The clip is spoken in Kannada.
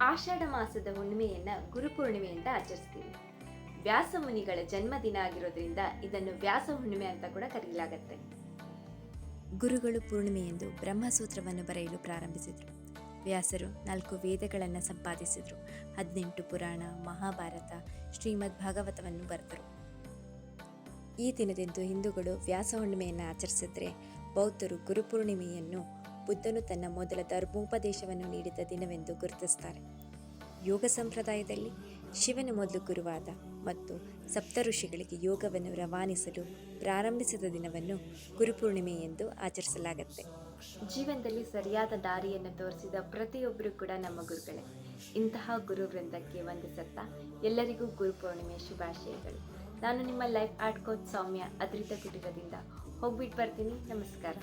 ಆಷಾಢ ಮಾಸದ ಹುಣ್ಣಿಮೆಯನ್ನ ಗುರುಪೂರ್ಣಿಮೆ ಅಂತ ಆಚರಿಸ್ತೀವಿ. ವ್ಯಾಸ ಮುನಿಗಳ ಜನ್ಮದಿನ ಆಗಿರೋದ್ರಿಂದ ಇದನ್ನು ವ್ಯಾಸ ಹುಣ್ಣಿಮೆ ಅಂತ ಕೂಡ ಕರೆಯಲಾಗತ್ತೆ ಗುರುಗಳು ಪೂರ್ಣಿಮೆ ಎಂದು ಬ್ರಹ್ಮಸೂತ್ರವನ್ನು ಬರೆಯಲು ಪ್ರಾರಂಭಿಸಿದರು. ವ್ಯಾಸರು ನಾಲ್ಕು ವೇದಗಳನ್ನು ಸಂಪಾದಿಸಿದರು. ಹದಿನೆಂಟು ಪುರಾಣ, ಮಹಾಭಾರತ, ಶ್ರೀಮದ್ ಭಾಗವತವನ್ನು ಬರೆದರು. ಈ ದಿನದಿಂದ ಹಿಂದೂಗಳು ವ್ಯಾಸ ಹುಣ್ಣಿಮೆಯನ್ನು ಆಚರಿಸಿದರೆ ಬೌದ್ಧರು ಗುರುಪೂರ್ಣಿಮೆಯನ್ನು ಬುದ್ಧನು ತನ್ನ ಮೊದಲ ಧರ್ಮೋಪದೇಶವನ್ನು ನೀಡಿದ ದಿನವೆಂದು ಗುರುತಿಸ್ತಾರೆ. ಯೋಗ ಸಂಪ್ರದಾಯದಲ್ಲಿ ಶಿವನ ಮೊದಲು ಗುರುವಾದ ಮತ್ತು ಸಪ್ತ ಋಷಿಗಳಿಗೆ ಯೋಗವನ್ನು ರವಾನಿಸಲು ಪ್ರಾರಂಭಿಸಿದ ದಿನವನ್ನು ಗುರುಪೂರ್ಣಿಮೆ ಎಂದು ಆಚರಿಸಲಾಗುತ್ತೆ. ಜೀವನದಲ್ಲಿ ಸರಿಯಾದ ದಾರಿಯನ್ನು ತೋರಿಸಿದ ಪ್ರತಿಯೊಬ್ಬರು ಕೂಡ ನಮ್ಮ ಗುರುಗಳೇ. ಇಂತಹ ಗುರು ವೃಂದಕ್ಕೆ ವಂದಿಸುತ್ತಾ ಎಲ್ಲರಿಗೂ ಗುರುಪೂರ್ಣಿಮೆ ಶುಭಾಶಯಗಳು. ನಾನು ನಿಮ್ಮ life art coach Soumya Adrita ಕುಟುಂಬದಿಂದ ಹೋಗ್ಬಿಟ್ಟು ಬರ್ತೀನಿ. ನಮಸ್ಕಾರ.